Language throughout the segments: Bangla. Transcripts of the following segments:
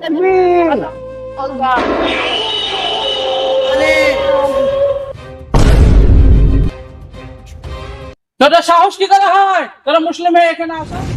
তাকবীর তোদের সাহস কি করে হয় তোরা মুসলিম হয়ে এখানে আসা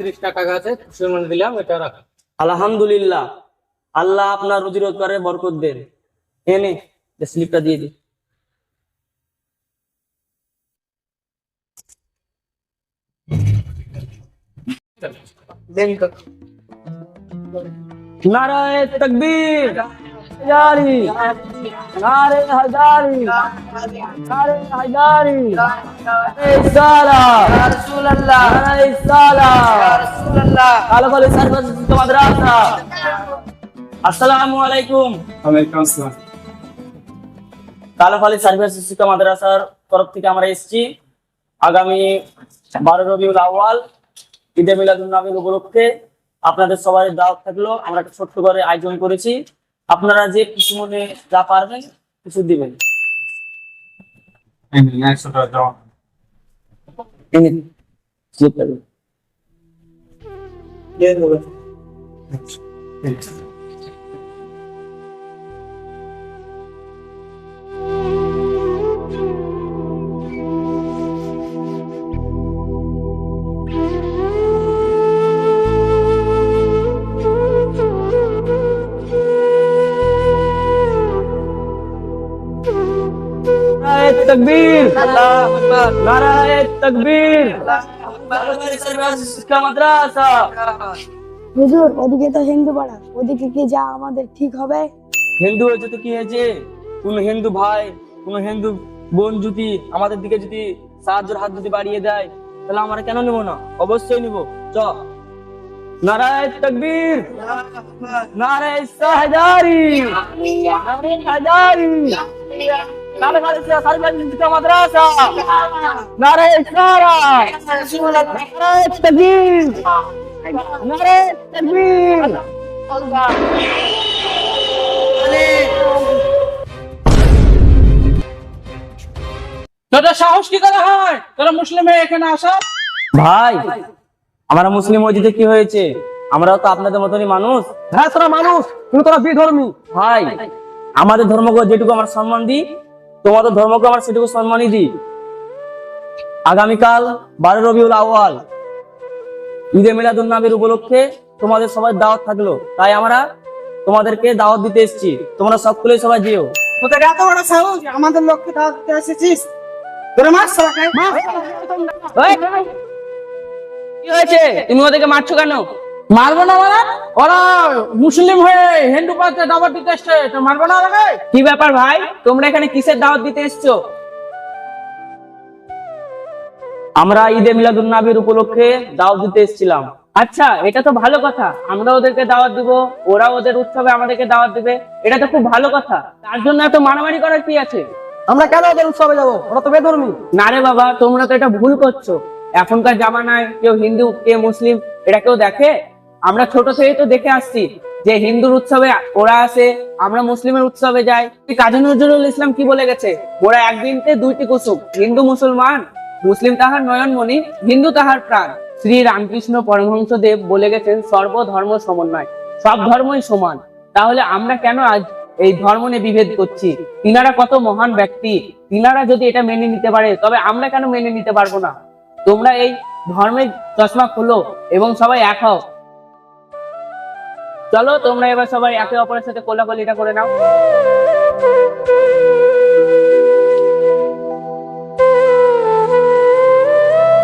তিরিশ টাকা আছে খুশির মনে দিলাম এটা রাখ। আলহামদুলিল্লাহ আল্লাহ আপনার রুজি রোজগারে বরকত দেন। এনে স্লিপটা দিয়ে দিই। নারায় তকবীর। হাজারি নারে হাজারি নারে হাজারি। সালা রাসূলুল্লাহ নারে সালা রাসূলুল্লাহ কালবলি সার্ভিস মাদ্রাসা আসসালামু আলাইকুম। ওয়ালাইকুম আসসালাম। কালাফালি সার্ভিস শিক্ষা মাদ্রাসার তরফ থেকে আমরা এসেছি আগামী বারো রবিউল আওয়াল ঈদে মিলাদুল নবীর উপলক্ষে। আপনাদের সবার দাওয়াত থাকল আমরা একটা ছোট্ট করে আয়োজন করেছি। আপনারা যে কিছু মনে যা পারবেন কিছু দিবেন। এই নিন, তাকবীর। নারায়ে তাকবীর। মাদ্রাসা হুজুর ওদিকে তো হিন্দু পাড়া। ওদিকে কি যা আমাদের ঠিক হবে? হিন্দু হয়েছে তো কি হয়েছে? কোন হিন্দু ভাই কোন হিন্দু বোন যদি আমাদের দিকে যদি সাহায্যের হাত যদি বাড়িয়ে দেয় তাহলে আমরা কেন নেব না? অবশ্যই নিব। চ। নারায় তকবীর। নারায় সাহাজারি হাজারি মাদ্রাসা। নারায় সারা নারায় তকবীর। নারায় তকবীর। তোদের সাহস কি করে হয়? তোরা মুসলিম হয়ে এখানে আসা? ভাই আমরা মুসলিম মসজিদে কি হয়েছে? আমরাও তো আপনাদের মতনই মানুষ। হ্যাঁ তোরা মানুষ কিন্তু তোরা বিধর্মী ভাই আমাদের ধর্মকে যেটুকু আমরা সম্মান দিই তোমাদের ধর্মকে আমরা সেটুকু সম্মানই দিই। আগামীকাল বারো রবিউল আউয়াল ঈদে মিলাদুন নবীর উপলক্ষে তোমাদের সবাই দাওয়াত থাকল। তাই আমরা তোমাদেরকে দাওয়াত দিতে এসেছি। তোমরা সকলেই সবাই যেও। তোদের এত বড় সাহস আমাদের লোককে দাওয়াত দিতে এসেছিস? তোরা কি হয়েছে? তুমি ওদেরকে মারছো কেন? মারবো না মানে? ওরা মুসলিম হয়ে হিন্দু পাতে দাবার দিতে এসছে তো মারবো না ওরা কি ব্যাপার ভাই? তোমরা এখানে কিসের দাওয়াত দিতে এসছো? আমরা ঈদে মিলাদুন নবীর উপলক্ষে দাওয়াত দিতে এসেছিলাম। আচ্ছা এটা তো ভালো কথা। আমরা ওদেরকে দাওয়াত দিব ওরা ওদের উৎসবে আমাদেরকে দাওয়াত দিবে। এটা তো খুব ভালো কথা। তার জন্য এত মারামারি করার কি আছে? আমরা কেন ওদের উৎসবে যাব? ওরা তো বেধর্মী। না রে বাবা তোমরা তো এটা ভুল করছ। এখনকার জামানায় কেউ হিন্দু কে মুসলিম এটা কেউ দেখে? আমরা ছোট থেকে তো দেখে আসছি যে হিন্দুর উৎসবে ওরা আসে, আমরা মুসলিমের উৎসবে যাই। কাজী নজরুল ইসলাম কি বলে গেছে? ওরা একদিনতে দুইটি কুসুম, হিন্দু মুসলমান, মুসলিম তাহার নয়নমণি, হিন্দু তাহার প্রাণ। শ্রী রামকৃষ্ণ পরমহংস দেব বলে গেছেন সর্বধর্ম সমন্বয়, সব ধর্মই সমান। তাহলে আমরা কেন আজ এই ধর্ম নিয়ে বিভেদ করছি? তিনারা কত মহান ব্যক্তি। তিনারা যদি এটা মেনে নিতে পারে, তবে আমরা কেন মেনে নিতে পারব না? তোমরা এই ধর্মের চশমা খোলো এবং সবাই এক হও। চলো তোমরা এবার সবাই একে অপরের সাথে কোলাকুলিটা করে নাও।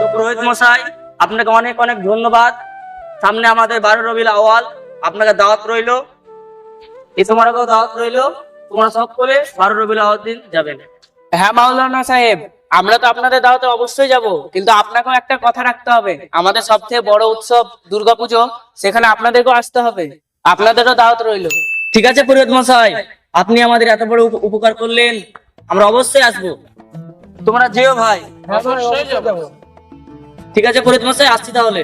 তো পুরোহিত মশাই আপনাকে অনেক অনেক ধন্যবাদ। সামনে আমাদের বারো রবিল আওয়াল আপনাকে দাওয়াত রইল। এই তোমারকেও দাওয়াত রইল। তোমরা সব করে বারো রবিল আওয়াল দিন যাবেন। হ্যাঁ মাওলানা সাহেব আমরা তো আপনাদের দাওয়াতে অবশ্যই যাব কিন্তু আপনাকেও একটা কথা রাখতে হবে। আমাদের সবথেকে বড় উৎসব দুর্গাপুজো সেখানে আপনাদেরকেও আসতে হবে। আপনাদেরও দাওয়াত রইল। ঠিক আছে পুরোহিত মশাই আপনি আমাদের এত বড় উপকার করলেন আমরা অবশ্যই আসব। তোমরা যেও ভাই। ঠিক আছে পুরোহিত মশাই আসছি তাহলে।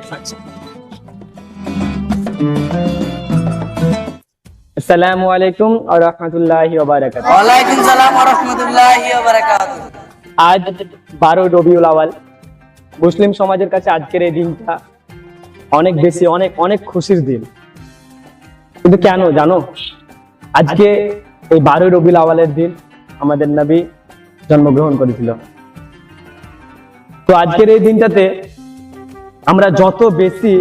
আসসালামু আলাইকুম ওয়া রাহমাতুল্লাহি ওয়া বারাকাতুহু। ওয়ালাইকুম সালাম ওয়া রাহমাতুল্লাহি ওয়া বারাকাতুহু। আজ বারো রবিউল আওয়াল। মুসলিম সমাজের কাছে আজকের এই দিনটা অনেক বেশি অনেক অনেক খুশির দিন। কিন্তু কেন জানো? আজকে এই বারো রবিউল আওয়ালের দিন আমাদের নবী জন্মগ্রহণ করেছিল। তো আজকের এই দিনটাতে আমরা যত বেশি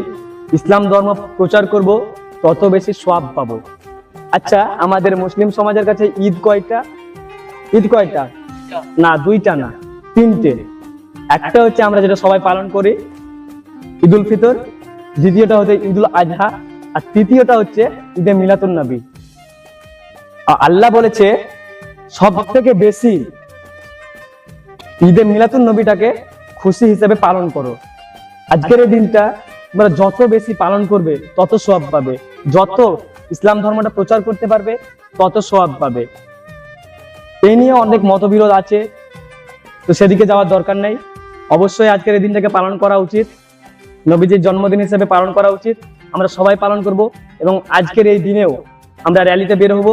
ইসলাম ধর্ম প্রচার করব, তত বেশি সওয়াব পাবো। আচ্ছা আমাদের মুসলিম সমাজের কাছে ঈদ কয়টা? ঈদ কয়টা? না, দুইটা না, তিনটে। একটা হচ্ছে আমরা যেটা সবাই পালন করি ঈদ উল ফিতর, দ্বিতীয়টা হচ্ছে ঈদ উল আজহা। আর তৃতীয়টা হচ্ছে ঈদে মিলাতুন নবী। আল্লাহ বলেছে সব থেকে বেশি ঈদে মিলাতুন নবীটাকে খুশি হিসেবে পালন করো। আজকের এই দিনটা তোমরা যত বেশি পালন করবে, তত সোয়াব পাবে। যত ইসলাম ধর্মটা প্রচার করতে পারবে, তত সোয়াব পাবে। এই নিয়ে অনেক মতবিরোধ আছে। তো সেদিকে যাওয়ার দরকার নেই। অবশ্যই আজকের এই দিনটাকে পালন করা উচিত। নবীজির জন্মদিন হিসেবে পালন করা উচিত। আমরা সবাই পালন করব এবং আজকের এই দিনেও আমরা র্যালিতে বের হব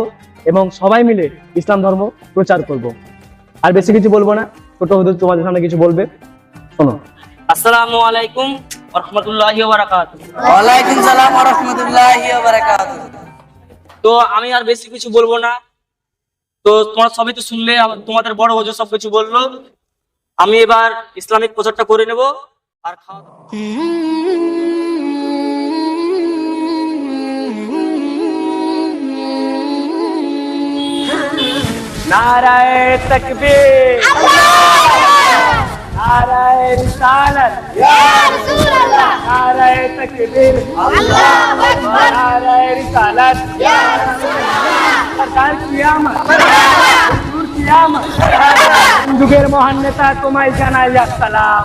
এবং সবাই মিলে ইসলাম ধর্ম প্রচার করব। আর বেশি কিছু বলব না ছোট হুদুর তোমাদের সামনে কিছু বলবে। শোনো। আসসালামু আলাইকুম ওয়া রাহমাতুল্লাহি ওয়ালাইকুম সালাম ওয়া রাহমাতুল্লাহি তো আমি আর বেশি কিছু বলব না। তো তোমরা সবই তো শুনলে তোমাদের বড় ওজো সব কিছু বলল। আমি এবার ইসলামিক প্রচারটা করে নেব। আর খাওয়া দাওয়া নারায়ে তাকবীর নারায়ে রিসালাত নারায়ে তাকবীর নারায়ে রিসালাত সরকার কিয়ামত হুজুর কিয়ামত যুগের মহান নেতা তোমায় জানাই আসসালাম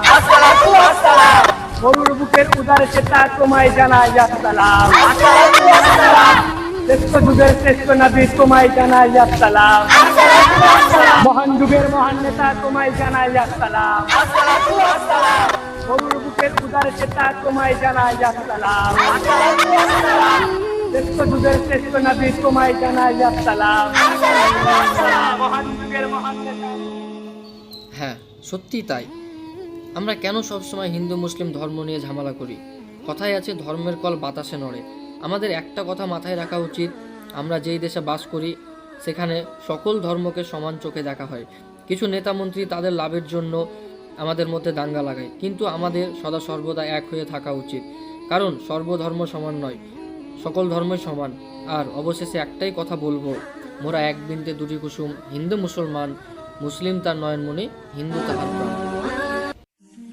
গরুর বুকের উদার চেতা তোমায় জানাই আসসালাম শ্রেষ্ঠ যুগের শ্রেষ্ঠ নবী তোমায় জানাই আসসালাম মহান যুগের মহান নেতা, তোমায় জানাই আসসালাম। গরুর বুকের উদার চেতা, তোমায় জানাই আসসালাম। হ্যাঁ সত্যি তাই। আমরা কেন সবসময় হিন্দু, মুসলিম ধর্ম নিয়ে ঝামেলা করি? কথায় আছে, ধর্মের কল বাতাসে নড়ে। আমাদের একটা কথা মাথায় রাখা উচিত, আমরা যেই দেশে বাস করি সেখানে সকল ধর্মকে সমান চোখে দেখা হয়। কিছু নেতা মন্ত্রী তাদের লাভের জন্য আমাদের মধ্যে দাঙ্গা লাগায়, কিন্তু আমাদের সদা সর্বদা এক হয়ে থাকা উচিত। কারণ সর্বধর্ম সমান নয়, সকল ধর্মই সমান। আর অবশেষে একটাই কথা বলব, মোরা এক বিন্দে দুটি কুসুম, হিন্দু মুসলমান, মুসলিম তার নয়নমণি, হিন্দু তাহার প্রাণ।